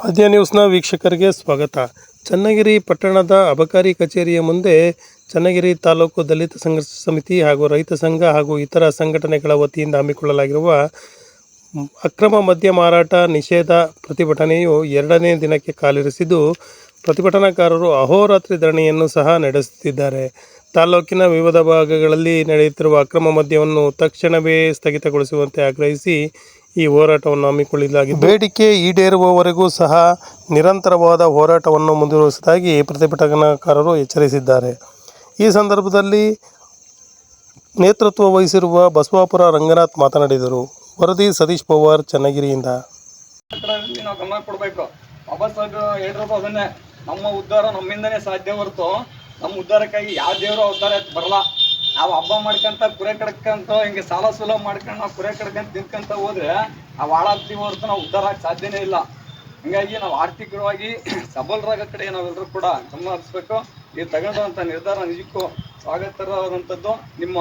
ಆದ್ಯ ನ್ಯೂಸ್ನ ವೀಕ್ಷಕರಿಗೆ ಸ್ವಾಗತ. ಚನ್ನಗಿರಿ ಪಟ್ಟಣದ ಅಬಕಾರಿ ಕಚೇರಿಯ ಮುಂದೆ ಚನ್ನಗಿರಿ ತಾಲೂಕು ದಲಿತ ಸಂಘರ್ಷ ಸಮಿತಿ ಹಾಗೂ ರೈತ ಸಂಘ ಹಾಗೂ ಇತರ ಸಂಘಟನೆಗಳ ವತಿಯಿಂದ ಹಮ್ಮಿಕೊಳ್ಳಲಾಗಿರುವ ಅಕ್ರಮ ಮದ್ಯ ಮಾರಾಟ ನಿಷೇಧ ಪ್ರತಿಭಟನೆಯು ಎರಡನೇ ದಿನಕ್ಕೆ ಕಾಲಿರಿಸಿದ್ದು, ಪ್ರತಿಭಟನಾಕಾರರು ಅಹೋರಾತ್ರಿ ಧರಣಿಯನ್ನು ಸಹ ನಡೆಸುತ್ತಿದ್ದಾರೆ. ತಾಲೂಕಿನ ವಿವಿಧ ಭಾಗಗಳಲ್ಲಿ ನಡೆಯುತ್ತಿರುವ ಅಕ್ರಮ ಮದ್ಯವನ್ನು ತಕ್ಷಣವೇ ಸ್ಥಗಿತಗೊಳಿಸುವಂತೆ ಆಗ್ರಹಿಸಿ ಈ ಹೋರಾಟವನ್ನು ಹಮ್ಮಿಕೊಳ್ಳಲಾಗಿದೆ ಬೇಡಿಕೆ ಈಡೇರುವವರೆಗೂ ಸಹ ನಿರಂತರವಾದ ಹೋರಾಟವನ್ನು ಮುಂದುವರಿಸುವುದಾಗಿ ಪ್ರತಿಭಟನಾಕಾರರು ಎಚ್ಚರಿಸಿದ್ದಾರೆ. ಈ ಸಂದರ್ಭದಲ್ಲಿ ನೇತೃತ್ವ ವಹಿಸಿರುವ ಬಸವಾಪುರ ರಂಗನಾಥ್ ಮಾತನಾಡಿದರು. ವರದಿ ಸತೀಶ್ ಪವಾರ್ ಚನ್ನಗಿರಿಯಿಂದ. ಇದರಲ್ಲಿ ನಾವು ಗಮನ ಕೊಡಬೇಕು. ಬಾಬಾ ಸಾಹೇಬ್ ಹೇಳಿರೋದು ಅದನ್ನೇ ನಮ್ಮ ಉದ್ಧಾರ ನಮ್ಮಿಂದನೇ ಸಾಧ್ಯ ಹೊರತು ನಮ್ಮ ಉದ್ಧಾರಕ್ಕಾಗಿ ಯಾವ ದೇವರು ಅವತಾರ ಬರಲ್ಲ ನಾವು ಹಬ್ಬ ಮಾಡ್ಕೊಂತ ಕುರೆ ಕಡ್ಕಂತ ಹಿಂಗೆ ಸಾಲ ಸೂಲ ಮಾಡ್ಕೊಂಡು ನಾವು ಕುರೆ ಕಡ್ಕೊಂತ ತಿನ್ಕಂತ ಹೋದ್ರೆ ನಾವು ಹಾಳಾಗ್ತೀವಿ ಹೊರತು ನಾವು ಉದ್ಧಾರ ಆಗಕ್ಕೆ ಸಾಧ್ಯನೇ ಇಲ್ಲ. ಹಂಗಾಗಿ ನಾವು ಆರ್ಥಿಕವಾಗಿ ಸಬಲರಾಗ ಕಡೆ ನಾವೆಲ್ಲರೂ ಕೂಡ ಗಮನ ಹರಿಸ್ಬೇಕು ನೀವು ತಗೊಂಡಂಥ ನಿರ್ಧಾರ ನಿಜಕ್ಕೂ ಸ್ವಾಗತರವಾದಂಥದ್ದು ನಿಮ್ಮ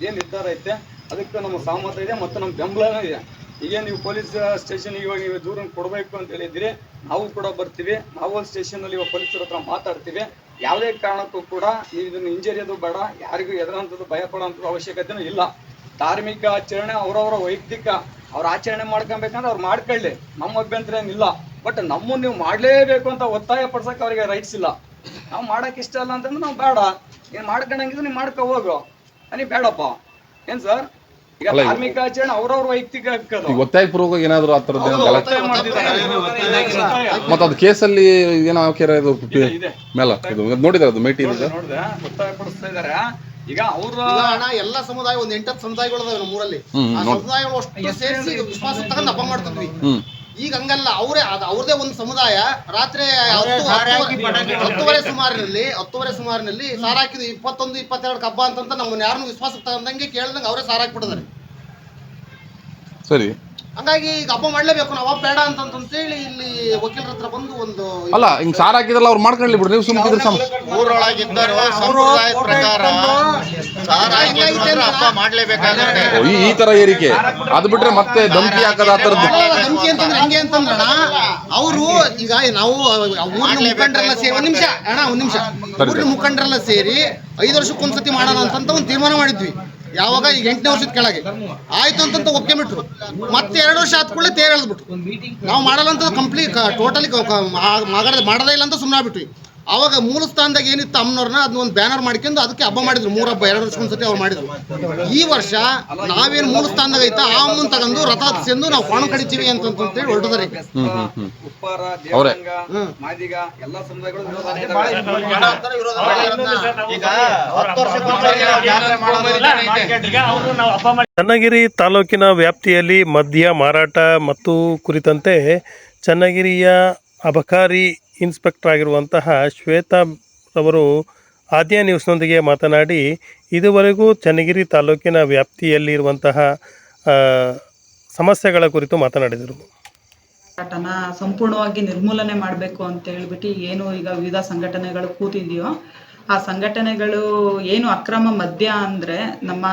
ಏನು ನಿರ್ಧಾರ ಐತೆ, ಅದಕ್ಕೆ ನಮ್ಮ ಸಹಮತ ಇದೆ ಮತ್ತು ನಮ್ಮ ಬೆಂಬಲನೂ ಇದೆ. ಈಗ ನೀವು ಪೊಲೀಸ್ ಸ್ಟೇಷನ್ ಇವಾಗ ನೀವು ದೂರ ಕೊಡಬೇಕು ಅಂತ ಹೇಳಿದಿರಿ ನಾವು ಕೂಡ ಬರ್ತೀವಿ. ನಾವು ಸ್ಟೇಷನಲ್ಲಿ ಇವಾಗ ಪೊಲೀಸರ ಹತ್ರ ಮಾತಾಡ್ತೀವಿ. ಯಾವುದೇ ಕಾರಣಕ್ಕೂ ಕೂಡ ನೀವು ಇದನ್ನು ಹಿಂಜರಿಯೋದು ಬೇಡ, ಯಾರಿಗೂ ಎದುರಂಥದ್ದು ಭಯ ಪಡೋಂಥದ್ದು ಅವಶ್ಯಕತೆನೂ ಇಲ್ಲ. ಧಾರ್ಮಿಕ ಆಚರಣೆ ಅವರವರ ವೈಯಕ್ತಿಕ, ಅವ್ರ ಆಚರಣೆ ಮಾಡ್ಕೊಬೇಕಂದ್ರೆ ಅವ್ರು ಮಾಡ್ಕೊಳ್ಳಿ. ನಮ್ಮ ಅಭ್ಯಂತರ ಏನಿಲ್ಲ. ಬಟ್ ನಮ್ಮನ್ನು ನೀವು ಮಾಡಲೇಬೇಕು ಅಂತ ಒತ್ತಾಯ ಪಡ್ಸಕ್ಕೆ ಅವರಿಗೆ ರೈಟ್ಸ್ ಇಲ್ಲ. ನಾವು ಮಾಡಕ್ಕೆ ಇಷ್ಟ ಇಲ್ಲ ಅಂತಂದ್ರೆ ನಾವು ಬೇಡ. ಏನು ಮಾಡ್ಕೊಂಡಂಗಿದ್ರೆ ನೀವು ಮಾಡ್ಕೊ ಹೋಗು. ನೀ ಬೇಡಪ್ಪ. ಏನು ಸರ್ ಈಗ ಧಾರ್ಮಿಕ ಆಚರಣೆ ಅವ್ರವ್ರ ವೈಯಕ್ತಿಕ ಹಕ್ಕದು ಈಗ ಒತ್ತಾಯ ಪೂರ್ವಕ ಏನಾದ್ರು ಆ ಥರದ್ದು ಏನೋ ಗಲಾಟೆ ಒತ್ತಾಯ ಮಾಡ್ತಿದ್ದಾರೆ. ಮತ್ತೆ ಅದು ಕೇಸಲ್ಲಿ ಏನೋ ಹಾಕ್ಯಾರ ಇದು ಇದೆ, ಇದೆ. ಮೇಲ ಇದು ನೋಡಿದ್ರೆ ಅದು ಮೇಟಿ ಇದೆ? ನೋಡ್ದೆ. ಒತ್ತಾಯ ಪಡಿಸ್ತಾ ಇದಾರೆ ಈಗ ಅವ್ರ ಅಣ್ಣ ಎಲ್ಲ ಸಮುದಾಯ ಒಂದ್ ಎಂಟತ್ತು ಸಮುದಾಯಗಳು ಅದಾವ ನಮ್ಮ ಊರಲ್ಲಿ ಹ್ಮ್, ಆ ನೋಡ್- ಸಮುದಾಯಗಳು ಅಷ್ಟು ಸೇರಿಸಿ ವಿಶ್ವಾಸ ತಗೊಂಡ್ ಹಬ್ಬ ಮಾಡ್ತಿದ್ವಿ. ಹ್ಮ್. ಈಗ ಹಂಗಲ್ಲ ಅವರೇ ಅದು ಅವ್ರದೇ ಒಂದು ಸಮುದಾಯ. ರಾತ್ರಿ ಹತ್ತು- ಹತ್ತುವರೆ- ಸುಮಾರಿನಲ್ಲಿ ಹತ್ತುವರೆ ಸುಮಾರಿನಲ್ಲಿ ಸಾರ ಹಾಕಿದ್ವಿ ಇಪ್ಪತ್ತೊಂದು ಇಪ್ಪತ್ತೆರಡು ಕಬ್ಬ ಅಂತಂತ ನಮ್ಮನ್ನ ಯಾರನ್ನು ವಿಶ್ವಾಸಕ್ಕೆ ತಗೊಂಡಂಗೆ ಕೇಳ್ದಂಗೆ ಅವರೇ ಸಾರ ಹಾಕ್ಬಿಟ್ಟಿದ್ದಾರೆ. ಸರಿ. ಹಂಗಾಗಿ ಈಗ ಹಬ್ಬ ಮಾಡ್ಲೇಬೇಕು ನಾವು ಹಬ್ಬ ಬೇಡ ಅಂತಂತೇಳಿ ಇಲ್ಲಿ ವಕೀಲರ ಹತ್ರ ಬಂದು ಒಂದು ಅಲ್ಲ ಹಿಂಗ್ ಸಾರ್ ಹಾಕಿದ್ರಲ್ಲ ಅವ್ರು ಮಾಡ್ಕೊಳ್ಳಿ ಬಿಡ್ರಿ ನೀವು ಸುಮ್ಮನೆ ಸಮ ಊರೊಳಗಿದ್ದರು ಸಂಪ್ರದಾಯದ ಪ್ರಕಾರ ಹಬ್ಬ ಮಾಡ್ಲೇಬೇಕಾಗುತ್ತೆ. ಈ ಈ ತರ ಏರಿಕೆ. ಅದು ಬಿಟ್ರೆ ಮತ್ತೆ ಧಮಕಿ ಹಾಕದ ಆ ಥರದ್ದು ಧಮಕಿ ಅಂತಂದ್ರೆ ಹೆಂಗೆ ಅಂತಂದ್ರಣ ಅವರು ಈಗ ನಾವು ಊರಿನ ಮುಖಂಡರೆಲ್ಲ ಸೇರಿ ಒಂದ್ ನಿಮಿಷ ಅಣ್ಣ ಒಂದ್ ನಿಮಿಷ. ಊರಿನ ಮುಖಂಡರೆಲ್ಲ ಸೇರಿ ಐದು ವರ್ಷಕ್ಕೊಂದ್ಸತಿ ಮಾಡೋಣ ಅಂತಂತ ಒಂದು ತೀರ್ಮಾನ ಮಾಡಿದ್ವಿ. ಯಾವಾಗ ಈಗ ಎಂಟನೇ ವರ್ಷದ ಕೆಳಗೆ. ಆಯ್ತು ಅಂತಂತ ಒಪ್ಕೊಂಬಿಟ್ರು ಮತ್ತೆ ಎರಡು ವರ್ಷ ಆದ ಕೂಡಲೇ ತೇರ್ ಎಳೆದ್ಬಿಟ್ರು. ನಾವು ಮಾಡಲ್ಲ ಅಂತ ಕಂಪ್ಲೀಟ್ ಟೋಟಲಿ ಮಾಡದೇ ಇಲ್ಲ ಅಂತ ಸುಮ್ಮನೆ ಆಗ್ಬಿಟ್ವಿ. ಅವಾಗ ಮೂಲ ಸ್ಥಾನದಾಗ ಏನಿತ್ತು ಅಮ್ಮನವ್ರನ್ನ ಅದನ್ನ ಒಂದು ಬ್ಯಾನರ್ ಮಾಡ್ಕೊಂಡು ಅದಕ್ಕೆ ಹಬ್ಬ ಮಾಡಿದ್ರು. ಮೂರು ಹಬ್ಬ ಎರಡು ವರ್ಷ ಒಂದ್ಸತಿ ಅವ್ರು ಮಾಡಿದ್ರು. ಈ ವರ್ಷ ನಾವೇನು ಮೂಲ ಸ್ಥಾನದಾಗ ಐತ ಆ ಅಮ್ಮನ್ ತಗೊಂಡು ರಥ ಸೆಂದು ನಾವು ಪಾಣ ಕಡಿತೀವಿ ಅಂತ ಹೇಳಿ ಮಾಡೋದು ಚನ್ನಗಿರಿ ತಾಲೂಕಿನ ವ್ಯಾಪ್ತಿಯಲ್ಲಿ ಮದ್ಯ ಮಾರಾಟ ಮತ್ತು ಕುರಿತಂತೆ ಚನ್ನಗಿರಿಯ ಅಬಕಾರಿ ಇನ್ಸ್ಪೆಕ್ಟರ್ ಆಗಿರುವಂತಹ ಶ್ವೇತಾ ಅವರು ಆದ್ಯ ನ್ಯೂಸ್ನೊಂದಿಗೆ ಮಾತನಾಡಿ, ಇದುವರೆಗೂ ಚನ್ನಗಿರಿ ತಾಲೂಕಿನ ವ್ಯಾಪ್ತಿಯಲ್ಲಿರುವಂತಹ ಸಮಸ್ಯೆಗಳ ಕುರಿತು ಮಾತನಾಡಿದರು. ಹೋರಾಟನ ಸಂಪೂರ್ಣವಾಗಿ ನಿರ್ಮೂಲನೆ ಮಾಡಬೇಕು ಅಂತ ಹೇಳ್ಬಿಟ್ಟು ಏನು ಈಗ ವಿವಿಧ ಸಂಘಟನೆಗಳು ಕೂತಿದೆಯೋ ಆ ಸಂಘಟನೆಗಳು ಏನು ಅಕ್ರಮ ಮದ್ಯ ಅಂದ್ರೆ ನಮ್ಮ,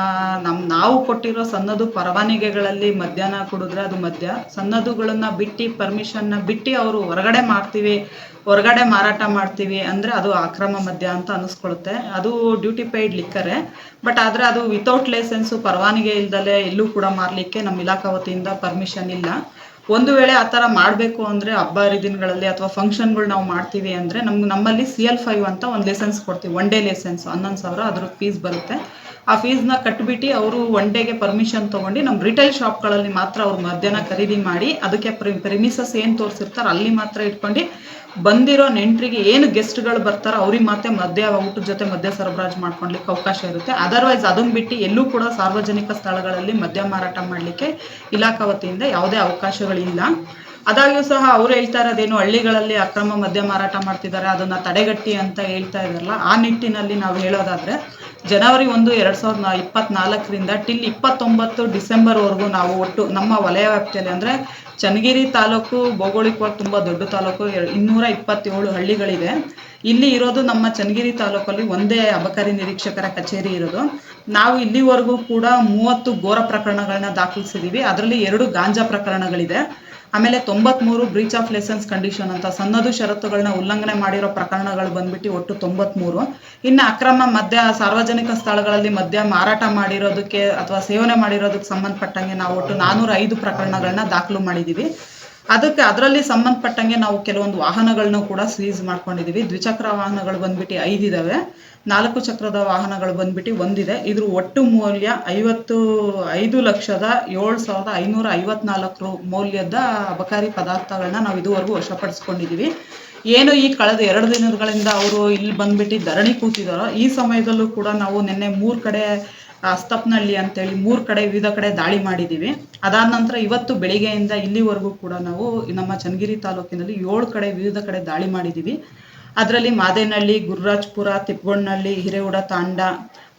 ನಮ್, ನಾವು ಕೊಟ್ಟಿರೋ ಸನ್ನದು ಪರವಾನಿಗೆಗಳಲ್ಲಿ ಮದ್ಯನ ಕುಡಿದ್ರೆ ಅದು ಮದ್ಯ. ಸನ್ನದುಗಳನ್ನ ಬಿಟ್ಟು ಪರ್ಮಿಷನ್ನ ಬಿಟ್ಟು ಅವರು ಹೊರಗಡೆ ಮಾಡ್ತೀವಿ, ಹೊರಗಡೆ ಮಾರಾಟ ಮಾಡ್ತೀವಿ ಅಂದ್ರೆ ಅದು ಅಕ್ರಮ ಮದ್ಯ ಅಂತ ಅನಿಸ್ಕೊಳುತ್ತೆ. ಅದು ಡ್ಯೂಟಿ ಪೇಯ್ಡ್ ಲಿಕ್ಕರೆ ಬಟ್ ಆದ್ರೆ ಅದು ವಿತೌಟ್ ಲೈಸೆನ್ಸ್ ಪರವಾನಿಗೆ ಇಲ್ದಲೆ ಎಲ್ಲೂ ಕೂಡ ಮಾರಲಿಕ್ಕೆ ನಮ್ಮ ಇಲಾಖಾ ವತಿಯಿಂದ ಪರ್ಮಿಷನ್ ಇಲ್ಲ. ಒಂದು ವೇಳೆ ಆ ಥರ ಮಾಡಬೇಕು ಅಂದರೆ ಹಬ್ಬ, ಹರಿದಿನಗಳಲ್ಲಿ ಅಥವಾ ಫಂಕ್ಷನ್ಗಳು ನಾವು ಮಾಡ್ತೀವಿ ಅಂದರೆ ನಮ್ಗೆ ನಮ್ಮಲ್ಲಿ ಸಿ ಎಲ್ ಫೈವ್ ಅಂತ ಒಂದು ಲೆಸನ್ಸ್ ಕೊಡ್ತೀವಿ. ಒನ್ ಡೇ ಲೆಸನ್ಸ್ ಹನ್ನೊಂದು ಸಾವಿರ ಅದ್ರ ಫೀಸ್ ಬರುತ್ತೆ. ಆ ಫೀಸ್ನ ಕಟ್ಬಿಟ್ಟು ಅವರು ಒನ್ ಡೇಗೆ ಪರ್ಮಿಷನ್ ತೊಗೊಂಡು ನಮ್ಮ ರಿಟೇಲ್ ಶಾಪ್ಗಳಲ್ಲಿ ಮಾತ್ರ ಅವ್ರು ಮಧ್ಯಾಹ್ನ ಖರೀದಿ ಮಾಡಿ ಅದಕ್ಕೆ ಪ್ರಿಮಿಸಸ್ ಏನು ತೋರಿಸಿರ್ತಾರೆ ಅಲ್ಲಿ ಮಾತ್ರ ಇಟ್ಕೊಂಡು ಬಂದಿರೋ ನೆಂಟ್ರಿಗೆ ಏನು ಗೆಸ್ಟ್ಗಳು ಬರ್ತಾರೋ ಅವ್ರಿಗೆ ಮತ್ತೆ ಮದ್ಯ ಊಟದ ಜೊತೆ ಮದ್ಯ ಸರಬರಾಜು ಮಾಡ್ಕೊಳ್ಲಿಕ್ಕೆ ಅವಕಾಶ ಇರುತ್ತೆ. ಅದರ್ವೈಸ್ ಅದನ್ನ ಬಿಟ್ಟು ಎಲ್ಲೂ ಕೂಡ ಸಾರ್ವಜನಿಕ ಸ್ಥಳಗಳಲ್ಲಿ ಮದ್ಯ ಮಾರಾಟ ಮಾಡಲಿಕ್ಕೆ ಇಲಾಖಾ ವತಿಯಿಂದ ಯಾವುದೇ ಅವಕಾಶಗಳಿಲ್ಲ. ಅದಾಗ್ಯೂ ಸಹ ಅವ್ರು ಹೇಳ್ತಾ ಇರೋದೇನು ಹಳ್ಳಿಗಳಲ್ಲಿ ಅಕ್ರಮ ಮದ್ಯ ಮಾರಾಟ ಮಾಡ್ತಿದ್ದಾರೆ, ಅದನ್ನ ತಡೆಗಟ್ಟಿ ಅಂತ ಹೇಳ್ತಾ ಇದಾರಲ್ಲ ಆ ನಿಟ್ಟಿನಲ್ಲಿ ನಾವು ಹೇಳೋದಾದ್ರೆ ಜನವರಿ ಒಂದು ಎರಡ್ ಸಾವಿರದ ಇಪ್ಪತ್ನಾಲ್ಕರಿಂದ ಟಿಲ್ ಇಪ್ಪತ್ತೊಂಬತ್ತು ಡಿಸೆಂಬರ್ವರೆಗೂ ನಾವು ಒಟ್ಟು ನಮ್ಮ ವಲಯ ವ್ಯಾಪ್ತಿಯಲ್ಲಿ ಅಂದ್ರೆ ಚನ್ನಗಿರಿ ತಾಲೂಕು, ಭೌಗೋಳಿಕವಾಗಿ ತುಂಬ ದೊಡ್ಡ ತಾಲೂಕು ಇನ್ನೂರ ಇಪ್ಪತ್ತೇಳು ಹಳ್ಳಿಗಳಿದೆ ಇಲ್ಲಿ ಇರೋದು ನಮ್ಮ ಚನ್ನಗಿರಿ ತಾಲೂಕಲ್ಲಿ ಒಂದೇ ಅಬಕಾರಿ ನಿರೀಕ್ಷಕರ ಕಚೇರಿ ಇರೋದು. ನಾವು ಇಲ್ಲಿವರೆಗೂ ಕೂಡ ಮೂವತ್ತು ಘೋರ ಪ್ರಕರಣಗಳನ್ನ ದಾಖಲಿಸಿದ್ದೀವಿ ಅದರಲ್ಲಿ ಎರಡು ಗಾಂಜಾ ಪ್ರಕರಣಗಳಿದೆ. ಆಮೇಲೆ ತೊಂಬತ್ಮೂರು ಬ್ರೀಚ್ ಆಫ್ ಲೈಸೆನ್ಸ್ ಕಂಡೀಷನ್ ಅಂತ ಸನ್ನದು ಷರತ್ತುಗಳನ್ನ ಉಲ್ಲಂಘನೆ ಮಾಡಿರೋ ಪ್ರಕರಣಗಳು ಬಂದ್ಬಿಟ್ಟು ಒಟ್ಟು ತೊಂಬತ್ಮೂರು. ಇನ್ನು ಅಕ್ರಮ ಮದ್ಯ, ಸಾರ್ವಜನಿಕ ಸ್ಥಳಗಳಲ್ಲಿ ಮದ್ಯ ಮಾರಾಟ ಮಾಡಿರೋದಕ್ಕೆ ಅಥವಾ ಸೇವನೆ ಮಾಡಿರೋದಕ್ಕೆ ಸಂಬಂಧಪಟ್ಟಂಗೆ ನಾವು ಒಟ್ಟು ನಾನೂರ ಐದು ಪ್ರಕರಣಗಳನ್ನ ದಾಖಲು ಮಾಡಿದ್ದೀವಿ ಅದಕ್ಕೆ ಅದರಲ್ಲಿ ಸಂಬಂಧಪಟ್ಟಂಗೆ ನಾವು ಕೆಲವೊಂದು ವಾಹನಗಳನ್ನು ಕೂಡ ಸೀಸ್ ಮಾಡ್ಕೊಂಡಿದ್ದೀವಿ ದ್ವಿಚಕ್ರ ವಾಹನಗಳು ಬಂದ್ಬಿಟ್ಟು ಐದಿದಾವೆ ನಾಲ್ಕು ಚಕ್ರದ ವಾಹನಗಳು ಬಂದ್ಬಿಟ್ಟು ಒಂದಿದೆ ಇದ್ರ ಒಟ್ಟು ಮೌಲ್ಯ ಐವತ್ತು, ಐದು ಲಕ್ಷದ ಏಳು ಸಾವಿರದ ಐನೂರ ಐವತ್ನಾಲ್ಕು ಮೌಲ್ಯದ ಅಬಕಾರಿ ಪದಾರ್ಥಗಳನ್ನ ನಾವು ಇದುವರೆಗೂ ವಶಪಡಿಸ್ಕೊಂಡಿದ್ದೀವಿ ಏನು ಈ ಕಳೆದ ಎರಡು ದಿನಗಳಿಂದ ಅವರು ಇಲ್ಲಿ ಬಂದ್ಬಿಟ್ಟು ಧರಣಿ ಕೂತಿದಾರೋ, ಈ ಸಮಯದಲ್ಲೂ ಕೂಡ ನಾವು ನಿನ್ನೆ ಮೂರು ಕಡೆ ಅಸ್ತಪ್ನಹಳ್ಳಿ ಅಂತೇಳಿ ಮೂರು ಕಡೆ, ವಿವಿಧ ಕಡೆ ದಾಳಿ ಮಾಡಿದ್ದೀವಿ. ಅದಾದ ನಂತರ ಇವತ್ತು ಬೆಳಿಗ್ಗೆಯಿಂದ ಇಲ್ಲಿವರೆಗೂ ಕೂಡ ನಾವು ನಮ್ಮ ಚನ್ನಗಿರಿ ತಾಲೂಕಿನಲ್ಲಿ ಏಳು ಕಡೆ, ವಿವಿಧ ಕಡೆ ದಾಳಿ ಮಾಡಿದ್ದೀವಿ. ಅದರಲ್ಲಿ ಮಾದೇನಹಳ್ಳಿ, ಗುರುರಾಜ್ಪುರ ತಿಪ್ಪಗೊಂಡನಹಳ್ಳಿ ಹಿರೇಗೌಡ ತಾಂಡ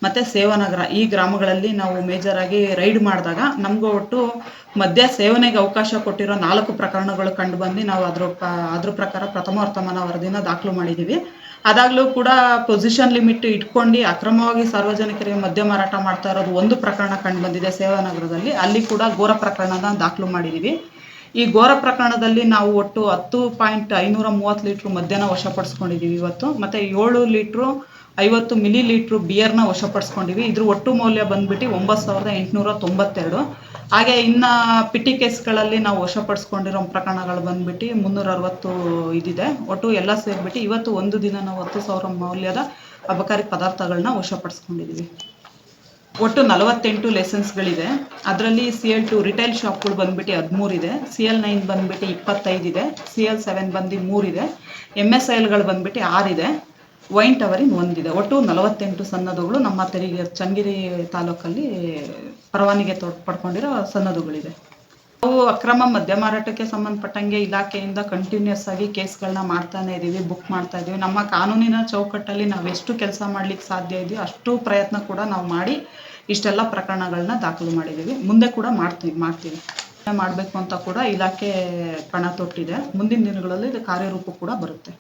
ಮತ್ತೆ ಸೇವನಗರ ಈ ಗ್ರಾಮಗಳಲ್ಲಿ ನಾವು ಮೇಜರ್ ಆಗಿ ರೈಡ್ ಮಾಡಿದಾಗ ನಮಗೂ ಒಟ್ಟು ಮದ್ಯ ಸೇವನೆಗೆ ಅವಕಾಶ ಕೊಟ್ಟಿರೋ ನಾಲ್ಕು ಪ್ರಕರಣಗಳು ಕಂಡು ಬಂದು ನಾವು ಅದ್ರ ಅದ್ರ ಪ್ರಕಾರ ಪ್ರಥಮ ವರ್ತಮಾನ ವರದಿನ ದಾಖಲು ಮಾಡಿದ್ದೀವಿ. ಅದಾಗಲೂ ಕೂಡ ಪೊಸಿಷನ್ ಲಿಮಿಟ್ ಇಟ್ಕೊಂಡು ಅಕ್ರಮವಾಗಿ ಸಾರ್ವಜನಿಕರಿಗೆ ಮದ್ಯ ಮಾರಾಟ ಮಾಡ್ತಾ ಇರೋದು ಒಂದು ಪ್ರಕರಣ ಕಂಡುಬಂದಿದೆ ಸೇವಾನಗರದಲ್ಲಿ. ಅಲ್ಲಿ ಕೂಡ ಘೋರ ಪ್ರಕರಣದ ದಾಖಲು ಮಾಡಿದ್ದೀವಿ ಈ ಘೋರ ಪ್ರಕರಣದಲ್ಲಿ ನಾವು ಒಟ್ಟು ಹತ್ತು ಪಾಯಿಂಟ್ ಐನೂರ ಮೂವತ್ತು ಲೀಟ್ರ್ ಮದ್ಯನ ವಶಪಡಿಸ್ಕೊಂಡಿದ್ದೀವಿ ಇವತ್ತು. ಮತ್ತು ಏಳು ಲೀಟ್ರು ಐವತ್ತು ಮಿಲಿ ಲೀಟ್ರ್ ಬಿಯರ್ನ ವಶಪಡಿಸ್ಕೊಂಡಿವಿ. ಇದ್ರ ಒಟ್ಟು ಮೌಲ್ಯ ಬಂದ್ಬಿಟ್ಟು ಒಂಬತ್ತು ಸಾವಿರದ ಎಂಟುನೂರ ತೊಂಬತ್ತೆರಡು. ಹಾಗೆ ಇನ್ನು ಪಿಟಿ ಕೇಸ್ಗಳಲ್ಲಿ ನಾವು ವಶಪಡಿಸ್ಕೊಂಡಿರೋ ಪ್ರಕರಣಗಳು ಬಂದ್ಬಿಟ್ಟು ಮುನ್ನೂರ ಅರವತ್ತು ಇದಿದೆ. ಒಟ್ಟು ಎಲ್ಲ ಸೇರಿಬಿಟ್ಟು ಇವತ್ತು ಒಂದು ದಿನ ನಾವು ಹತ್ತು ಸಾವಿರ ಮೌಲ್ಯದ ಅಬಕಾರಿ ಪದಾರ್ಥಗಳನ್ನ ವಶಪಡಿಸ್ಕೊಂಡಿದ್ದೀವಿ ಒಟ್ಟು ನಲವತ್ತೆಂಟು ಲೈಸೆನ್ಸ್ಗಳಿದೆ ಅದರಲ್ಲಿ ಸಿ ಎಲ್ ಟು ರಿಟೈಲ್ ಶಾಪ್ಗಳು ಬಂದ್ಬಿಟ್ಟು ಹದಿಮೂರಿದೆ ಸಿ ಎಲ್ ನೈನ್ ಬಂದ್ಬಿಟ್ಟು ಇಪ್ಪತ್ತೈದಿದೆ ಸಿ ಎಲ್ ಸೆವೆನ್ ಬಂದು ಮೂರಿದೆ ಎಂ ಎಸ್ ಎಲ್ಗಳು ಬಂದ್ಬಿಟ್ಟು ಆರಿದೆ ವೈನ್ ಟವರಿನ್ ಒಂದಿದೆ. ಒಟ್ಟು ನಲವತ್ತೆಂಟು ಸನ್ನದುಗಳು ನಮ್ಮ ತೆರಿಗೆ ಚನ್ನಗಿರಿ ತಾಲೂಕಲ್ಲಿ ಪರವಾನಿಗೆ ತೊ, ಪಡ್ಕೊಂಡಿರೋ ಸನ್ನದುಗಳಿದೆ ನಾವು ಅಕ್ರಮ ಮದ್ಯ ಮಾರಾಟಕ್ಕೆ ಸಂಬಂಧಪಟ್ಟಂಗೆ ಇಲಾಖೆಯಿಂದ ಕಂಟಿನ್ಯೂಸ್ ಆಗಿ ಕೇಸ್ಗಳನ್ನ ಮಾಡ್ತಾನೆ ಇದ್ದೀವಿ ಬುಕ್ ಮಾಡ್ತಾ ಇದ್ದೀವಿ ನಮ್ಮ ಕಾನೂನಿನ ಚೌಕಟ್ಟಲ್ಲಿ ನಾವು ಎಷ್ಟು ಕೆಲಸ ಮಾಡ್ಲಿಕ್ಕೆ ಸಾಧ್ಯ ಇದೆಯೋ ಅಷ್ಟು ಪ್ರಯತ್ನ ಕೂಡ ನಾವು ಮಾಡಿ ಇಷ್ಟೆಲ್ಲ ಪ್ರಕರಣಗಳನ್ನ ದಾಖಲು ಮಾಡಿದ್ದೀವಿ ಮುಂದೆ ಕೂಡ ಮಾಡ್ತೀವಿ ಮಾಡ್ತೀವಿ. ಮಾಡಬೇಕು ಅಂತ ಕೂಡ ಇಲಾಖೆ ಪಣ ತೊಟ್ಟಿದೆ. ಮುಂದಿನ ದಿನಗಳಲ್ಲಿ ಇದು ಕಾರ್ಯರೂಪ ಕೂಡ ಬರುತ್ತೆ.